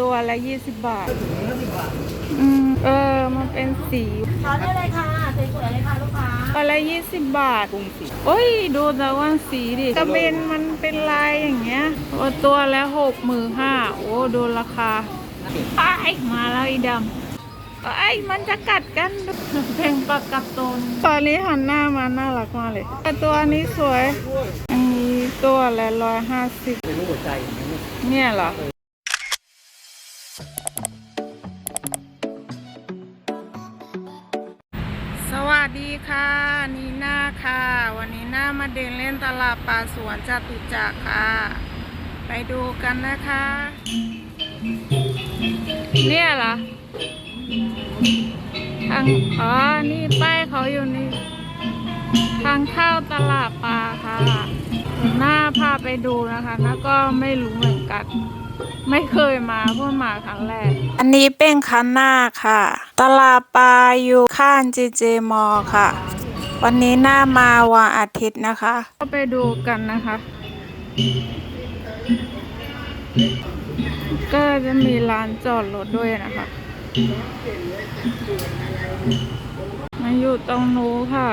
ตัวละยี่สิบบาท อืม เออ มันเป็นสีขอได้เลยค่ะสวยๆเลยค่ะลูกค้าตัวละยี่สิบบาทกุ้งสีโอ้ย ดูแต่ว่าสีดิกระเบนมันเป็นลายอย่างเงี้ยโอ้ตัวละหกหมื่นห้าโอ้ดูราคาไอ้ายมาแล้วอีดำไอ้ยมันจะกัดกันเพลงปากกัดตนตอนนี้หันหน้ามาน่ารักมากเลยแต่ตัวนี้สวย อันนี้ตัวละร้อยห้าสิบเป็นรูปหัวใจอย่างนี้เนี่ยเหรอ ค่ะนีน่าค่ะ วันนี้น่ามาเดินเล่นตลาดปลาสวนจตุจักรค่ะ ไปดูกันนะคะ เนี่ยเหรอทางอ๋อ นี่ป้ายเขาอยู่นี่ ทางเข้าตลาดปลาค่ะหน้าพาไปดูนะคะน้าก็ไม่รู้เหมือนกัน ไม่เคยมาเพิ่งมาครั้งแรก อันนี้เป็นคันหน้าค่ะ ตลาดปลาอยู่ข้างเจเจมอค่ะ วันนี้หน้ามาวันอาทิตย์นะคะ ก็ไปดูกันนะคะ ก็จะมีร้านจอดรถด้วยนะคะมาอยู่ตรงนู้นค่ะ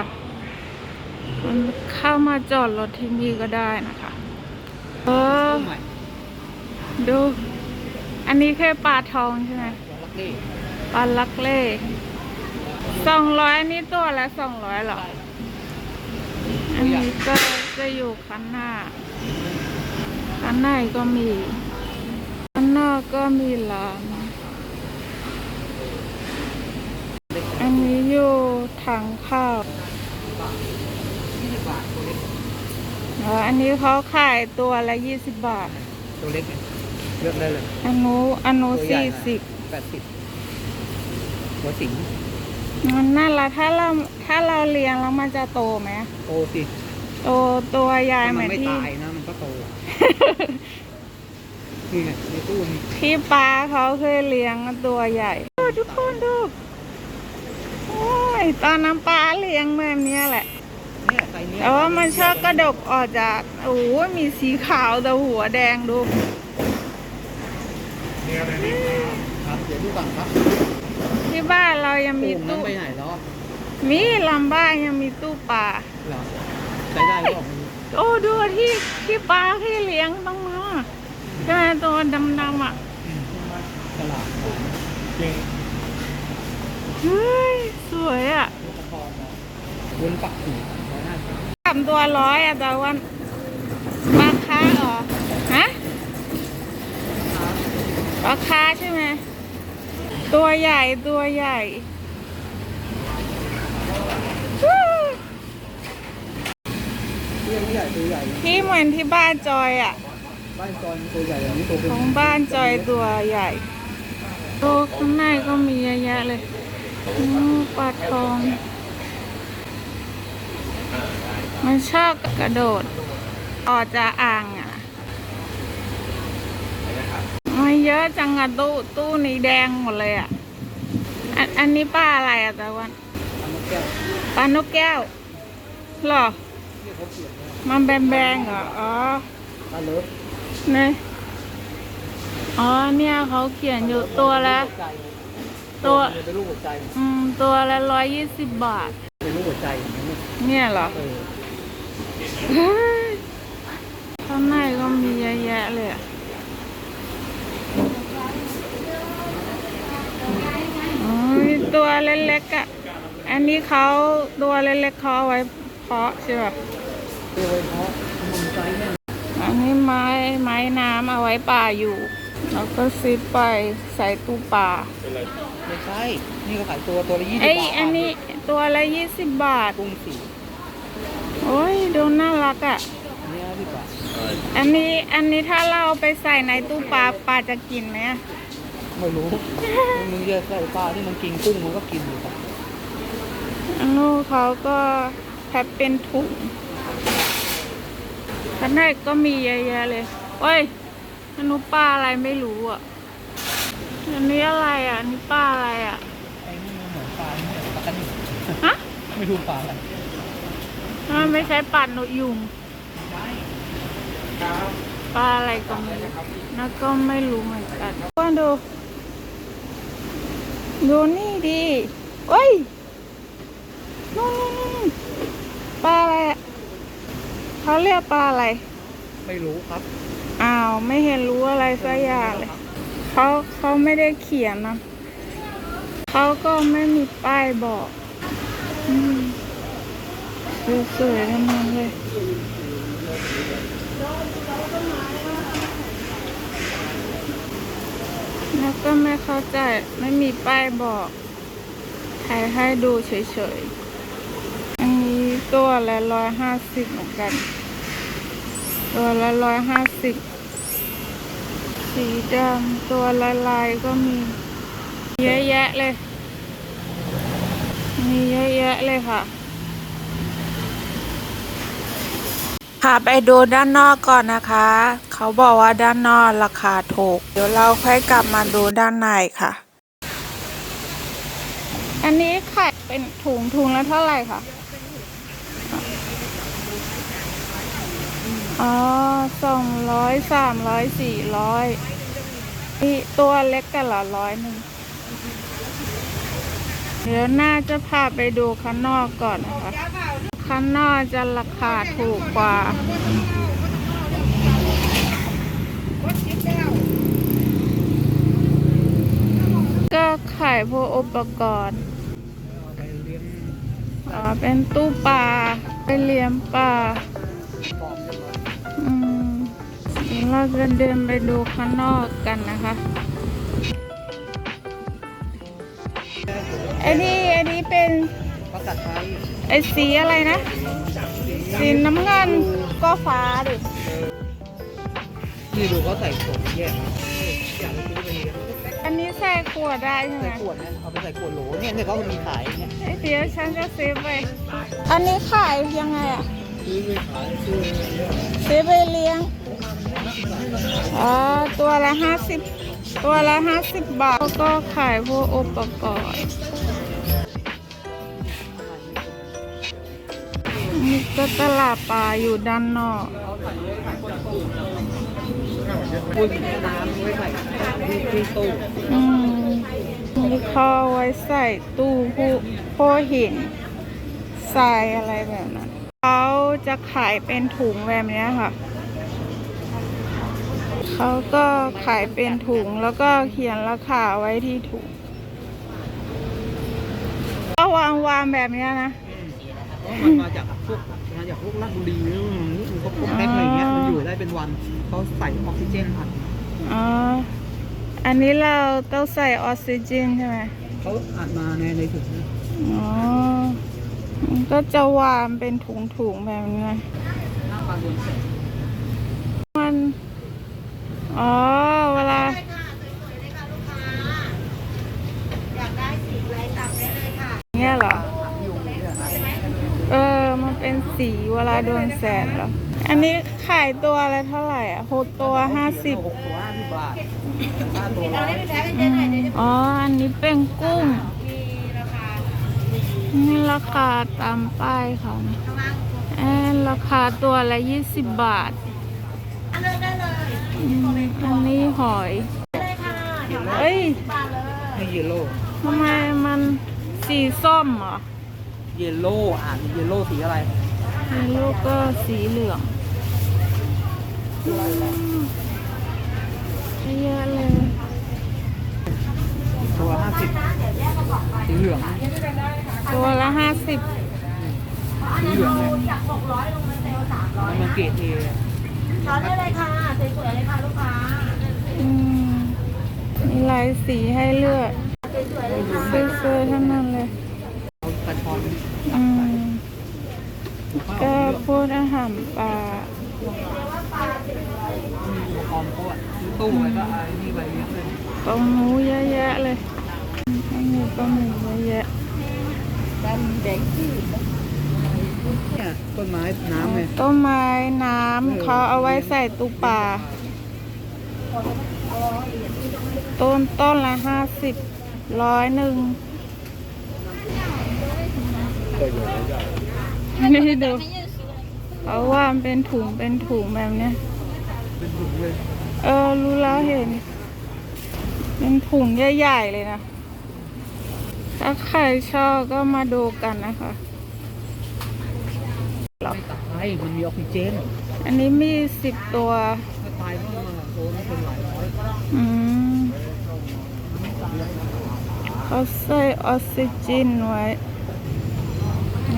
มันเข้ามาจอดรถที่นี่ก็ได้นะคะ เออใหม่ ดู อันนี้แค่ปลาทองใช่ไหมปลาลักเล่สองร้อยนี่ตัวละสองร้อยหรอ อันนี้ก็จะอยู่คันหน้าคันหน้าก็มีคันหน้าก็มีร้านอันนี้อยู่ถังข้าวอันนี้เขาขายตัวละยี่สิบบาท ตัวเล็ก เนี่ยเลือกได้เลย อันนู้อันนู้ตัวใหญ่สี่หน่อยสิบแปดสิบหัวสิงมันน่ารักถ้าเราถ้าเราเลี้ยงแล้วมันจะโตไหมโตสิโตตัวใหญ่ถ้าเหมัมือนไม่ที่ตายนะ มันก็โต นี่ไงในตู้มีที่ป้าเขาเคยเลี้ยงตัวใหญ่ดูทุกคนดูโอ้ยตอนน้ำปลาเลี้ยงแบบเนี้ยแหละ เนี่ยไซส์เนี้ยแต่ว่ามันชอบกระดกออกจากโอ้ยมีสีขาวแต่หัวแดงดู ครับเดี๋ยวดูก่อนครับที่บ้านเรายังมีโอ่งนั้นตู้ ไปไหนแล้วอะมีลำบ้านยังมีตู้ปลา เหรอใช้ได้หรือเปล่าโอ้ดูที่ที่ปลาที่เลี้ยงต้องมาใช่ไหมตัวดำๆอะอืมตลาดจริงเฮ้ย สวยอะลูกกระทองวุ้นปักหูร้อยห้าสิบสามตัวร้อยอะแต่ว่าปลาค้าเหรอ ฮะ ปลาค้าใช่ไหม ตัวใหญ่ตัวใหญ่วู้เรื่องใหญ่ตัวใหญ่ที่เหมือนที่บ้านจอยอะ บ้านจอยตัวใหญ่อย่างนี้ตัวเป็นของบ้านจอยตัวใหญ่ตัวข้างในก็มีเยอะแยะเลยอืมปลาทอง มันชอบกระโดด ออกจากอ่างอะมัน เยอะจังอะตู้ตู้นี้แดงหมดเลยอะอันอันนี้ปลาอะไรอะแต่วันทำนกแก้วปลานกแก้วเหรอที่เขาเขียนว่ามันแบนๆเหรอ อ๋อปลาเลิฟนี่อ๋อเนี่ยเขาเขียนอยู่ตัวละหัวใจตัวเป็นรูปหัวใจอืมตัวละร้อยยี่สิบบาท เป็นรูปหัวใจอย่างนี้เนี่ยเหรอเออเฮ้ยข้างในก็มีเยอะแยะเลยอะอ๋อมีตัว เล็กๆอะ อันนี้เขาตัวเล็กๆเขาเอาไว้เพาะใช่ป่ะโดยเฉพาะมันใจเนี่ยอันนี้ไม้ไม้น้ำเอาไว้ป่าอยู่ แล้วก็ซิปไปใส่ตู้ปลาไม่ใช่ นี่ก็ขายตัวตัวละยี่สิบเอ้ยบาทอันนี้ตัวละยี่สิบบาท กุ้งสีโอ้ยดูน่ารักอะ อันนี้ห้าสิบบาทอันนี้อันนี้ถ้าเราเอาไปใส่ในตู้ปลาปลาจะกินไหมอะ ไม่รู้ มึงจะใส่ปลาที่มันกินกุ้งมันก็กินอยู่ครับอันนู้นเขาก็แพ็คเป็นถุงข้างในก็มีเยอะแยะเลยเฮ้ยอันนู้นปลาอะไรไม่รู้อะอันนี้อะไรอะอันนี้ปลาอะไรอะไอ้นี่มันเหมือนปลาเนี่ยปลากระดิ่งฮะไม่รู้ปลาอะไรมันไม่ใช่ปลาหนกยุงใช่ปลาอะไรก็ไม่รู้แล้วก็ไม่รู้เหมือนกันว่าดู ดูนี่ดิเฮ้ยนู่นนู่นนู่นปลาอะไรอะเขาเรียกปลาอะไร ไม่รู้ครับอ้าวไม่เห็นรู้อะไรสักอย่างเลยเขาเขาไม่ได้เขียนนะเขาก็ไม่มีป้ายบอก อืมสวยๆทั้งนั้นเลย แล้วก็ไม่เข้าใจไม่มีป้ายบอกถ่ายให้ดูเฉยๆ อันนี้ตัวละร้อยห้าสิบเหมือนกัน ตัวละร้อยห้าสิบ สีดำตัวลายลายๆก็มี เยอะแยะเลย มีเยอะแยะเลยค่ะ พาไปดูด้านนอกก่อนนะคะ เขาบอกว่าด้านนอกราคาถูก เดี๋ยวเราค่อยกลับมาดูด้านในค่ะ อันนี้ขายเป็นถุงถุงละเท่าไหร่คะอ๋อสองร้อยสามร้อยสี่ร้อยนี่ตัวเล็กกันละร้อยหนึ่งเดี๋ยวน่าจะพาไปดูข้างนอกก่อนนะคะ ข้างนอกจะราคาถูกกว่าก็ขายพวกอุปกรณ์เอ๋อเป็นตู้ปลาไปเลี้ยงปลาอืมเดี๋ยวเราจะเดินไปดูข้างนอกกันนะคะไอ้นี่ไอ้นี่เป็นภาษาไทย ไอ้สีอะไรนะ สีน้ำเงินก็ฟ้าดินี่ดูเขาใส่ขวดแยกมาอยากไปซื้อไปเลี้ยงอันนี้ใส่ขวดได้ใช่ไหมใส่ขวดเนี่ยเอาไปใส่ขวดโหลเนี่ยเนี่ยเขามีขายเนี่ยไอ้เดี๋ยวฉันจะซื้อไป อันนี้ขายยังไงอะซื้อไปขายซื้อไปเลี้ยงซื้อไปเลี้ยงอ๋อตัวละห้าสิบตัวละห้าสิบบาทแล้วก็ขายพวกอุปกรณ์ นี่ก็ตลาดปลาอยู่ด้านนอกปุ้ยน้ำไว้ใส่ที่ที่ตู้อืมนี่เขาเอาไว้ใส่ตู้ผู้ผู้หินทรายอะไรแบบนั้นเขาจะขายเป็นถุงแบบเนี้ยค่ะ เขาก็ขายเป็นถุงแล้วก็เขียนราคาไว้ที่ถุงก็วางวางแบบเนี้ยนะเพราะมันมาจากพ วกมาจากพวกลาดบุรีนี่มันก็พวกแพ็คอะไรเงี้ยมันอยู่ได้เป็นวันเขาใส่ออกซิเจนอัดอ๋อ อันนี้เราต้องใส่ออกซิเจนใช่ไหมเขาอัดมาในในถุงนะอ๋อมันก็จะวางเป็นถุงๆแบบนี้นะหน้าปลาโดนแสงมันอ๋อ เวลา ได้ค่ะสวยๆเลยค่ะลูกค้า อยากได้สีอะไรตัดได้เลยค่ะ เนี้ยเหรอ อยู่เนี่ยนะ เออ มันเป็นสีเวลาโดนแสงเหรอ อันนี้ขายตัวละเท่าไหร่อะหกตัวห้าสิบหกตัวห้าสิบบาทห้าตัวร้อยอ๋อ อันนี้เป็นกุ้ง นี่ราคาตามป้ายเขานะข้างล่างแอนราคาตัวละยี่สิบบาท อันนี้หอยเลยค่ะเดี๋ยวเอ้ยทเลยนี่เยลโล่ทำไมมันสีส้มเหรอ เยลโล่อ่านเยลโล่สีอะไร มีลูกก็สีเหลืองอืมเยอะเลย ตัวห้าสิบสีเหลือง ตัวละห้าสิบสีเหลืองเนี่ยจากหกร้อยลงมาเซลล์สามร้อยมันเกรดเอช้อนได้เลยค่ะสวยๆเลยค่ะลูกค้าอืมมีหลายสีให้เลือกสวยๆเลยค่ะสวยๆทั้งนั้นเลยเอากระชอนอืม ก็พูดอาหารปลาออมเขาอะตู้ไว้ก็ไอ้นี่ไว้เยอะเลยปลาหมูเยอะแยะเลยอันนี้ปลาหมูเยอะแยะเนี่ยต้นไม้น้ำไงต้นไม้น้ำเขาเอาไว้ใส่ตู้ปลาต้นต้นละห้าสิบร้อยหนึ่ง นี่ดูเขาว่ามันเป็นถุงเป็นถุงแบบเนี้ยเป็นถุงเลยเออรู้แล้วเห็น เป็นถุงใหญ่ๆเลยนะ ถ้าใครชอบก็มาดูกันนะคะไม่ตายมันมีออกซิเจน อันนี้มีสิบตัวถ้าตายก็มันโดนเป็นหลายร้อยอืมเขาใส่ออกซิเจนไว้เ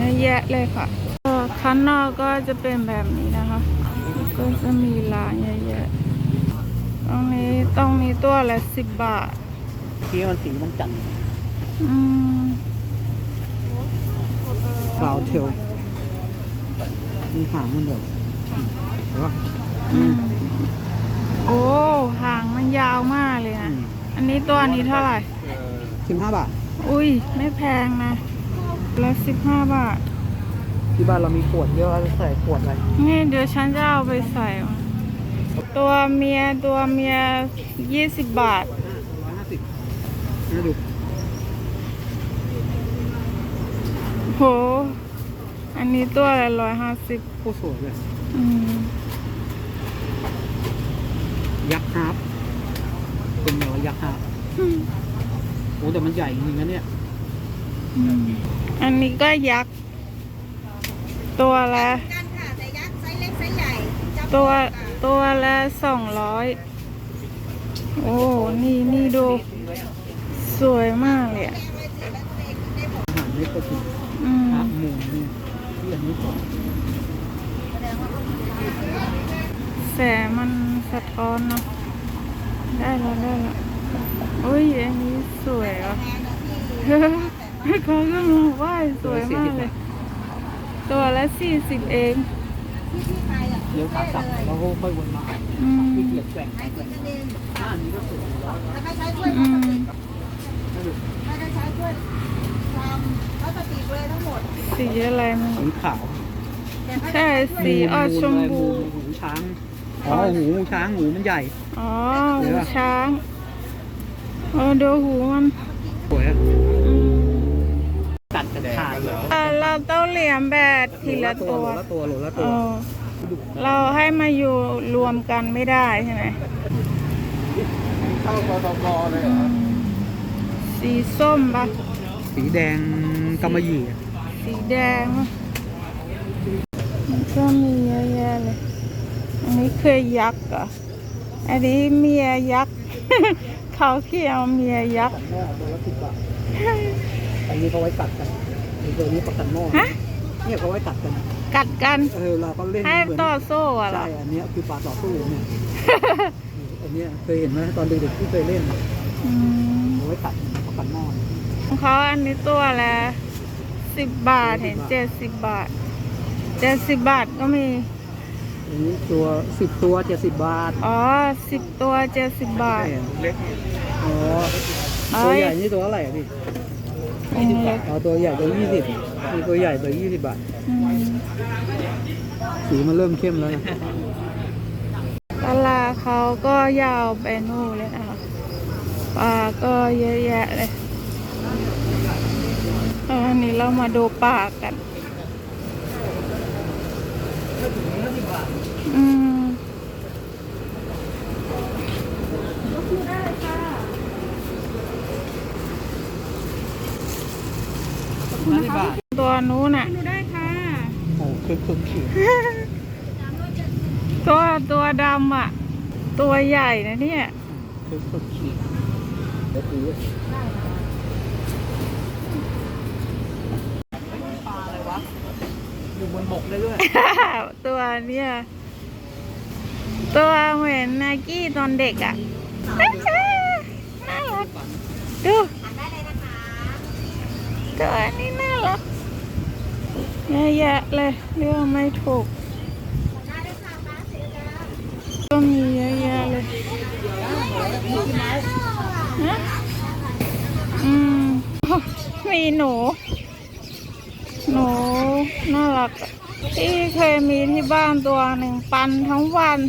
ยอะแยะเลยค่ะก็ข้างนอกก็จะเป็นแบบนี้นะคะ ก็จะมีร้านเยอะแยะตรงนี้ต้องมีตัวละสิบบาทที่มันสีมันจัดอืมคลาวเทลมีหางมันแบบเห็นปะอืมโอ้หางมันยาวมากเลยนะ อันนี้ตัวนี้เท่าไหร่สิบห้าบาท อุ้ย ไม่แพงนะ ละสิบห้าบาท ที่บ้านเรามีขวดเยอะเราจะใส่ขวดอะไร นี่เดี๋ยวฉันจะเอาไปใส่มาตัวเมียตัวเมียยี่สิบบาท ร้อยห้าสิบมาดูโห อันนี้ตัวละร้อยห้าสิบโคตรสวยเลยอืมยักษ์ฮาร์ปเป็นแนวยักษ์ฮาร์ปโอ้แต่มันใหญ่จริงๆนะเนี่ย อืมอันนี้ก็ยักษ์ ตัวละ กันค่ะแต่ยักษ์ไซส์เล็กไซส์ใหญ่จับตัวค่ะตัวละสองร้อยโอ้นี่นี่ดู สวยมากเลยอะแกงเลยสิแล้วตัวเองได้หมดอาหารเล็กก็กินอืมฮาร์ปมูนเนี่ยที่อันนี้ก่อนแสงมันสะท้อนเนาะได้แล้วได้แล้วอุ้ยอันนี้สวยอะ แพงนะพี่ เขาก็มาไหว้สวยมากเลย ตัวละสี่สิบเองที่พี่ไปอะเลี้ยวขากลับแล้วก็ค่อยวนมาอืมที่เกียจแกว่งใช้ถุงกระเด็นอ่าอันนี้ก็สวยแต่ไม่ใช้ถ้วยพอืลาสมติกนะดูไม่ได้ใช้ถ้วยทำพลาสติกเลยทั้งหมด สีอะไรมันสีขาวแต่ไม่ใช่ได้ใช้ถ้วยสีออกชมพูหูช้างอ๋อหูช้างหูมันใหญ่อ๋อเดี๋หูยวอะช้างเออดูหูมันสวยอะ ต้องเลี้ยงแบบทีละตัวโหลละตัวโหลละเอตัวอเราให้มาอยู่รวมกันไม่ได้ใช่ไหมเข้ากตกเลยอืมสีส้มปะสีแดงกำมะหยี่อะสีแดงปะมันก็มีเยอะแยะเลย อันนี้เคยยักษ์เหรอะ อันนี้เมียยักษ์ เขาเขียวเมียยักษ์หม้อตัวละสิบบาท อันนี้เขาไว้กัดกันไอ้ ตัวนี้ประกันหม้อฮะเนี่ยเขาไว้กัดกัน กัดกัน เออเราก็เล่นให้เหมือนต่อโซ่อะเหรอใช่อันเนี้ยคือปลาต่อสู้เนี่ยอันเนี้ยเคยเห็นไหมตอนเด็กๆที่เคยเล่นอืมเอาไว้กัดประกันหม้อของเขาอันนี้ตัวละสิบบาทเห็นเจ็ดสิบบาทเจ็ดสิบบาทก็มี อันนี้ตัวสิบตัวเจ็ดสิบบาทอ๋อสิบตัวเจ็ดสิบบาท เล็กอ๋อเอ้ตัวยใหญ่นี่ตัวเท่าไหร่อะพี่ อืมเอาตัวใหญ่ตัวยี่สิบมีตัวใหญ่ตัวยี่สิบบาทอืมสีมันเริ่มเข้มแล้วนะตลาดเขาก็ยาวไปนู่นเลยนะคะปลาก็เยอะแยะเลยอันนี้เรามาดูปลากัน อืม ห้าสิบบาท ตัวนู้นน่ะ โอ้คือคือขีด ตัวตัวดำอะ ตัวใหญ่นะเนี่ยคือคือขีดเดี๋ยวดูปลาอะไรวะอยู่บนบกได้ด้วยตัวเนี่ย ตัวเหมือนนากี้ตอนเด็กอะ น่ารัก ดูทานได้เลยนะคะตัวนี้น่ารัก เยอะแยะเลยเรื่องไม่ถูก ก็มีเยอะแยะเลยฮะอืมมีหนู หนูน่ารักที่เคยมีที่บ้านตัวหนึ่งปันทั้งวัน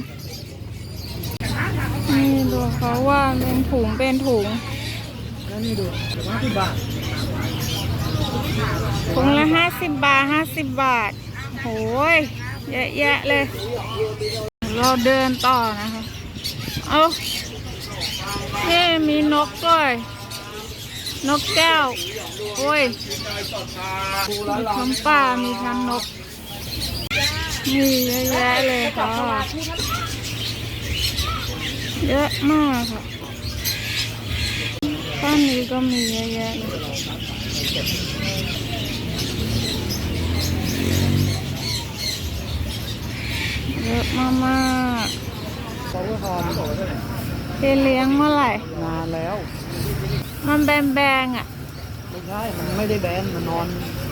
นี่ดูเขาว่าเป็นถุงเป็นถุงแล้วนี่ดูห้าสิบบาท ถุงละห้าสิบบาทห้าสิบบาทโหยเยอะแยะเลย เราเดินต่อนะคะ เอานี่มีนกด้วยนกแก้ว โอ้ย มีทั้งป่ามีทั้งนก มีเยอะแยะเลยค่ะ เยอะมากค่ะบ้านนี้ก็มีเยอะแยะเลย เยอะมากเขาก็ทอนๆพี่เลี้ยงเมื่อไหร่ นานแล้ว มันแบนแบงๆอะ ไม่ใช่ มันไม่ได้แบน มันนอน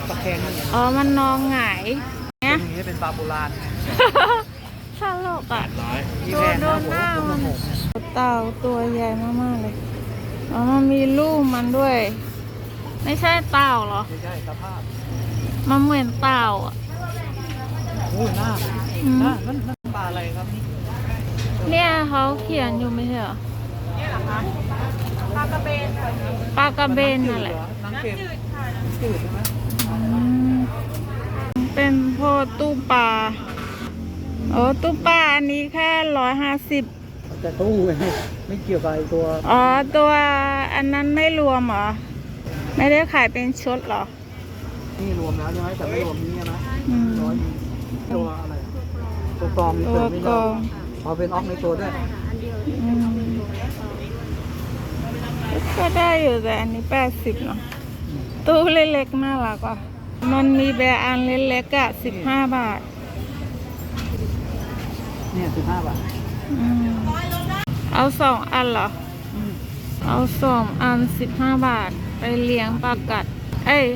ตะแคงอย่างอ๋อ มันนองหงายเนี่ยนี้เป็นปลาโบราณตลกอะที่ตัวแพงโดนะนผมหน้าว่ามันหกเต่าตัวใหญ่มากๆเลยอ๋อมันมีลูกมันด้วย ไม่ใช่เต่าเหรอ ไม่ใช่สภาพ มันเหมือนเต่าอะโอ้ยหน้าอืมหน้านั่นนั่น ปลาอะไรครับนี่เนี่ยเขาเขียนอยู่ไม่ใช่เหรอปลากระเบนค่ะปลากระเบนนั่นแหละน้ำเค็มน้ำจืดใช่ไหมอืมเป็นพวกตู้ปลาโอ้ตู้ปลาอันนี้แค่ร้อยห้าสิบแต่ตู้ไงไม่เกี่ยวกับไอ้ตัวอ๋อตัวอันนั้นไม่รวมเหรอไม่ได้ขายเป็นชุดเหรอนี่รวมแล้วใช่ไหมแต่ไม่รวมนี้นะอืมร้อยตัวอะไร ตัวกรองนี่ตัวเติมไม่กได้องเอาเป็นออกในตัวด้วยอืมก็ได้อยู่แต่อันนี้แปดสิบเนาะตู้เล็กๆน่ารักว่ะมันมีแบรนด์อันเล็กๆอะสิบห้าบาท เนี่ยสิบห้าบาทอืมเอาสองอันเหรอ เอาสองอันสิบห้าบาท ไปเลี้ยงปลากัด เอ้ย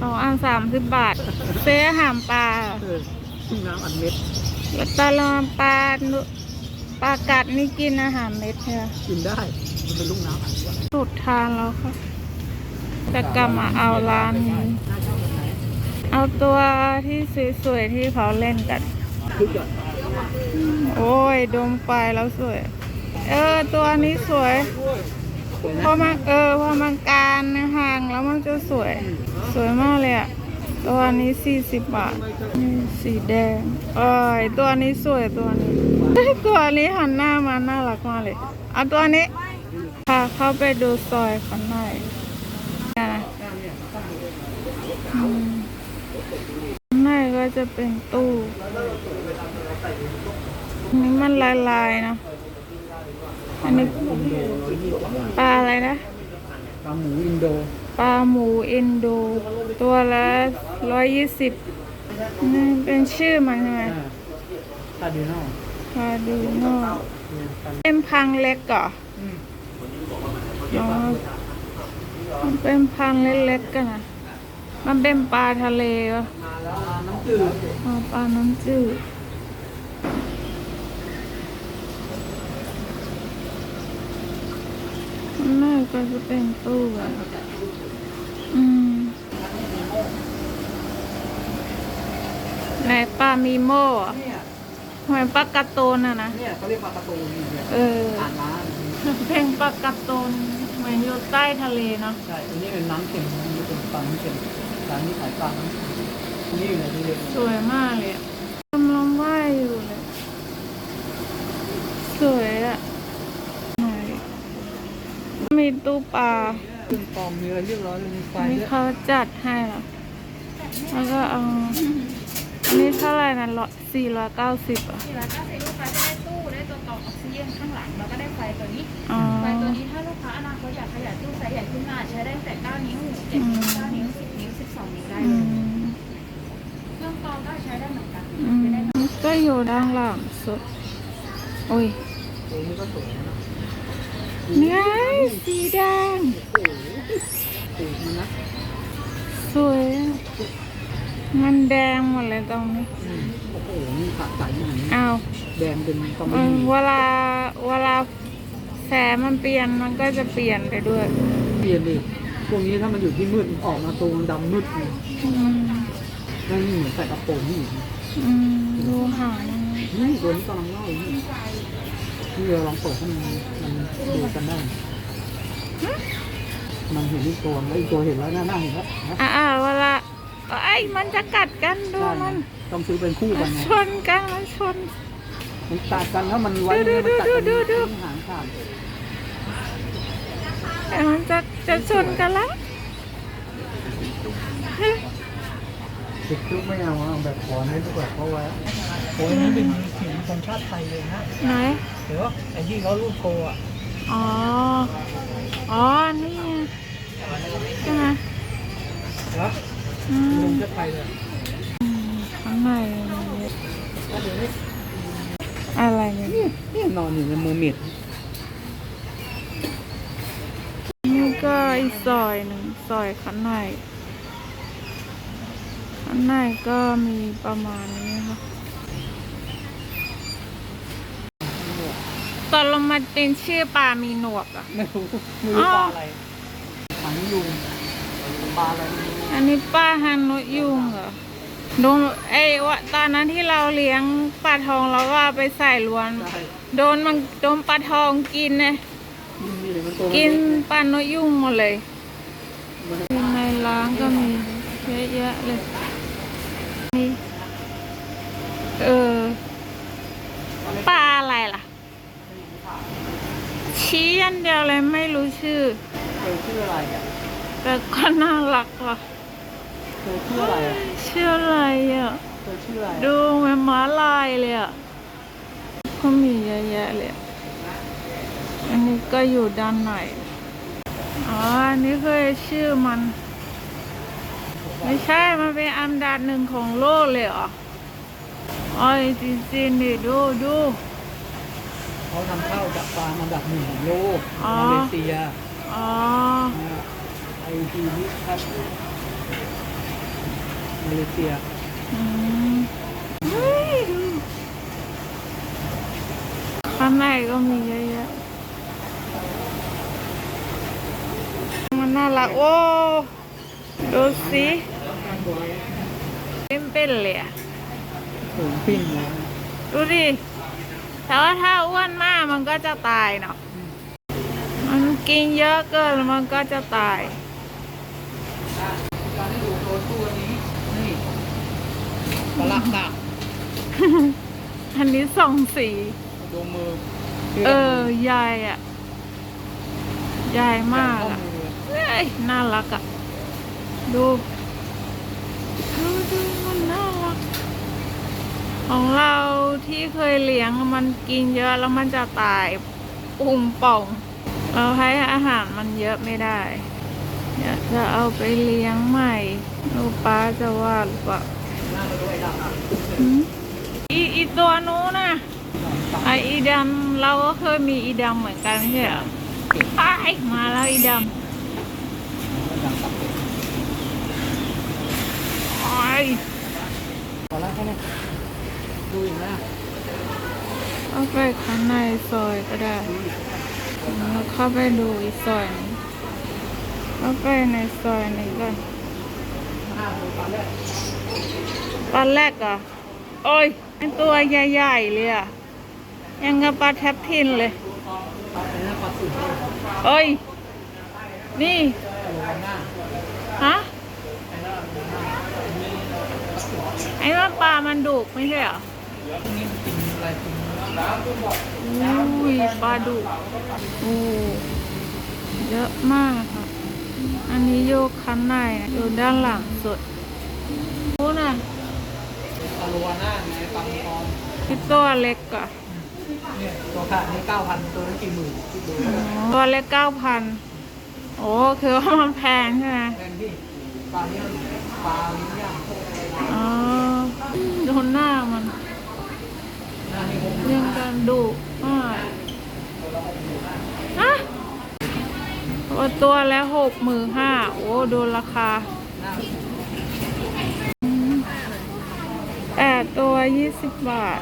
สองอันสามสิบบาท เสื้อหามปลาเออทุ่งน้ำอันเม็ด แล้วตาลอมปลานุปลากัดนี่กินอาหารเม็ดใช่ไหมกินได้ มันเป็นลูกน้ำอันเม็ดสุดทานแล้วค่ะจะกลับมาเอาร้านนี้ เอาตัวที่สวยๆที่เขาเล่นกันคือแบบโอ้ย ดมไปแล้วสวย เออ ตัวนี้สวยสวยเพนะราะมันเออเพราะมันการในห่างแล้วมันจะสวย สวยมากเลยอะ ตัวนี้สี่สิบบาทนี่สีแดงเอ้ยตัวนี้สวยตัวนี้ ตัวนี้หันหน้ามาน่ารักมากเลยเอาตัวนี้พาเข้าไปดูซอยข้างในข้างในก็จะเป็นตู้อันนี้มันลายๆนะอันนี้ปลาอะไรนะปลาหมูอินโด ปลาหมูอินโด ตัวละร้อยยี่สิบนี่เป็นชื่อมันใช่ไหมอ่าคาร์ดินอลคาดูโนเนี่ยกันเป็นพังเล็กเหรออืมอ๋อมันเป็นพังเล็กๆกันนะมันเป็นปลาทะเลเหรอมาแล้วอ่าน้ำจืดอ๋อปลาน้ำจืดน่าก็จะเป็นตู้อะอืม ไหนปลามีโม่อะเนี่ยเหมือนปลาการะตูนอะนะ เนี่ยเขาเรียกปลาการะตูนเนี่ยเออ อ่านร้านเพลงปลาการะตูนเหมือนอยู่ใต้ทะเลเนาะใช่อันนี้เป็นน้ำเค็มอันนี้เป็นปลาน้ำเค็มร้านนี้ขายปลาน้ำเค็มอันนี้อยู่ในที่เรียนสวยมากเลยอะกำลังว่ายอยู่เลย สวยอะไหนมีตู้ปลา เครื่องกรองมีอะไรเรียบร้อยเลยมีไฟนี่ด้วยเขาจัดให้เหรอแล้วก็เอาอันนี้เท่าไหร่นะร้อยสี่ร้อยเก้าสิบอะที่ร้านก็คือลูกค้าจะได้ตู้ได้ตัวกรองออกซิเจนข้างหลังแล้วก็ได้ไฟตัวนี้ อ๋อ ไฟตัวนี้ถ้าลูกค้าอนาคตอยากขยายตู้ไซส์ใหญ่ขึ้นมาใช้ได้ตั้งแต่ 9 นิ้ว7นิ้ว9นิ้ว 10 นิ้ว 12 นิ้วได้อืเลยมเครื่องกรองก็ใช้ได้เหมือนกันอืมก็อยู่ด้านหลังสุดอุ้ย ตัวนี้ก็สวยนะนี่ไงสีแดง โอ้โห สูงมันนะสวยอะมันแดงหมดเลยตรงนี้ อืมโอ้โหนี่ขาดสายอย่างนี้อ้าวแดงเป็นกำเอมะหอยี่เวลาเวลาแสงมันเปลี่ยนมันก็จะเปลี่ยนไปด้วยเปลี่ยนดิพวกนี้ถ้ามันอยู่ที่มืดออกมาตัวมันดำมืดเลยอืมนั่นเหมือนใส่กระโปรงนี่อีกอืมดูหางมันนี่ตัวนี้กำลังเล่าอยู่นี่นี่เราลองเปิดให้มันมันดูกันได้ มันเห็นอีกตัวแล้วอีกตัวเห็นแล้วหน้าหน้าเห็นแล้วนะอ่าอ่าเวลาไอ้ยมันจะกัดกันดูได้มันนะต้องซื้อเป็นคู่กันไงชนกันมันชน มันตัดกันแล้วมันไว้ดูมันตัดกันดูดูดู หางขาดแต่มันจะจะชนกันแล้วติดคุกไม่เอาเอาแบบขอนนี่ดีกว่าเพราะว่าโอ้ยนี่เป็นหินของชาติไทยเลยนะไหนเดี๋ยวไอ้ที่เขาลูกโกอะ อ๋อ อ๋อ นี่ไงใช่ไหมเหรออืลุมงชาติไทยเลยข้างในอะไรเนี่ย นี่นอนอยู่ในมือมิดนี่ก็อีกซอยหนึ่งซอยข้างในข้างในก็มีประมาณนี้ค่ะ ตอนลงมาเป็นชื่อปลามีหนวกอะ ไม่รู้ไม่รู้ปลาอะไรถังยุงปลาอะไรไม่รู้อันนี้ปลาฮันนกยุงเหรอโดนไอ้วะตอนนั้นที่เราเลี้ยงปลาทองเราก็เอาไปใส่ล้วน ใช่โดนมันโดนปลาทองกินเนี่ยนี่เลยมันตัวกินเล็ปลานกยุงหมดเลยมันในร้านก็มีเยอะแยะเลยนี่เออปลาอะไรล่ะ ชี้ยันเดียวเลยไม่รู้ชื่อ เธอชื่ออะไรอะแต่ก็น่ารักว่ะเธอชื่ออะไรอะชื่ออะไรอะ เธอชื่ออะไรดูเหมือนม้าลายเลยอะก็มีเยอะแยะเลยอะอันนี้ก็อยู่ด้านในอ๋ออันนี้เคยชื่อมัน ไม่ใช่ มันเป็นอันดับหนึ่งของโลกเลยเหรออ๋อจริงๆดิดูดู เขานำเข้าจากฟาร์มอันดับหนึ่งของโลกอ๋อ มาเลเซียอ๋อ ไอทีนี่ครับมาเลเซียอืมเฮ้ยดูข้างในก็มีเยอะแยะมันน่ารัก โอ้ ดูสิเป็นเป็นเลยอะ สูงปิ้นเลยดูดิ แต่ว่าถ้าอ้วนมากมันก็จะตายเนาะ มันกินเยอะเกินมันก็จะตายการให้ดูตัวตัวนี้นี่ปลาลักดักอันนี้สองสีดูมือ เออใหญ่อะใหญ่มากข้ออะมือเฮ้ยน่ารักอะดู ดูดูมันน่ารัก ของเราที่เคยเลี้ยงมันกินเยอะแล้วมันจะตายปุ่งป่อง เราให้อาหารมันเยอะไม่ได้อยากจะเอาไปเลี้ยงใหม่ลูกป้าจะว่าหรือเปล่าหน้ามาด้วยดักอะหืมอีอีตัวนู้นนะไออีดำเราก็เคยมีอีดำเหมือนกันไม่ใช่เหรอไปมาแล้วอีดำไอพอแล้วแค่นี้ดูอีกนะ เข้าไปข้างในซอยก็ได้ แล้วเข้าไปดูอีกซอยนึงเข้าไปในซอยนี้ก่อนหน้าดูตอนปลาแรกเหรอะโอ้ยเป็นตัวใหญ่ๆเลยอะ ยังกับปลาแทบทินเลยเลยโอ้ย นี่ ฮะ ไอ้ว่าปลามันดุไม่ใช่เหรอ อะไรกินอุ้ยปลาดุโอ้เยอะมากค่ะ อันนี้โยกข้างในนะอยู่ด้านหลังสุดนู้นน่ะปลาโลวาน่าไงปลาทองที่ตัวเล็กอะเนี่ยตัวขานี่เก้าพันตัวนั้นกี่หมื่นคิดดูอ๋อตัวเล็กเก้าพันโอ้คือว่ามันแพงใช่ไหมแพงที่ปลาเนี่ยปลาลิ้นย่างอ๋อดูหน้ามันหน้านี่ผม เรื่องการดุมากฮะว่าตัวแล้วหกหมื่นห้าโอ้โดนราคาแปดตัวยี่สิบบาท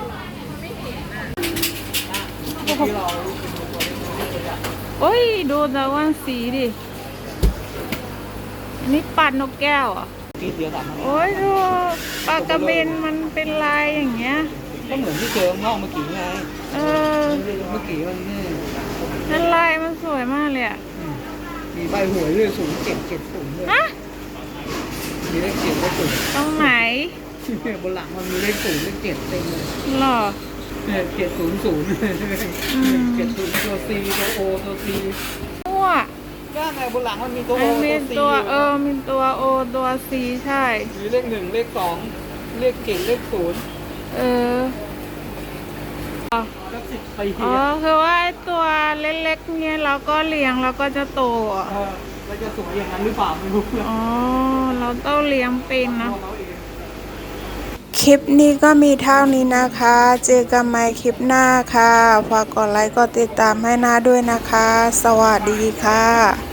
เราโอ้ย ดูแต่วันสีดิ อันนี้ปัดนกแก้วอะเดียวกันโอ้ยดูปลากระเบนมันเป็นลายอย่างเงี้ย ก็เหมือนที่เจอข้างนอกเมื่อกี้ไงเออ เมื่อกี้มันนี่นั่นลายมันสวยมากเลยอะมีใบหวยด้วยศูนย์เจ็ดเจ็ดศูนย์ด้วยฮะมีเลขเจ็ดเลขศูนย์ตรงไหนบนหลังมันมีเลขศูนย์เลขเจ็ดเต็มเลยหรอ เนี่ยเกตศูนย์ศูนย์อืมเกตศูนย์ตัวซีตัวโอตัวซีมั่วก็ไงบนหลังมันมีตัวโอไอ้มีตัวซีตัว เออ มีตัวโอตัวซีใช่ มีเลขหนึ่งเลขสองเลขเกตเลขศูนย์ เออก็สิบปีอ๋อคือว่าไอ้ตัวเล็กๆเนี่ยเราก็เลี้ยงแล้วก็จะโตอะเออเราจะสวยอย่างนั้นหรือเปล่าไม่รู้เราอ๋อเราต้องเลี้ยงเป็นนะ เราเอง คลิปนี้ก็มีเท่านี้นะคะ เจอกันใหม่คลิปหน้าค่ะ ฝากกดไลค์กดติดตามให้นาด้วยนะคะ สวัสดีค่ะ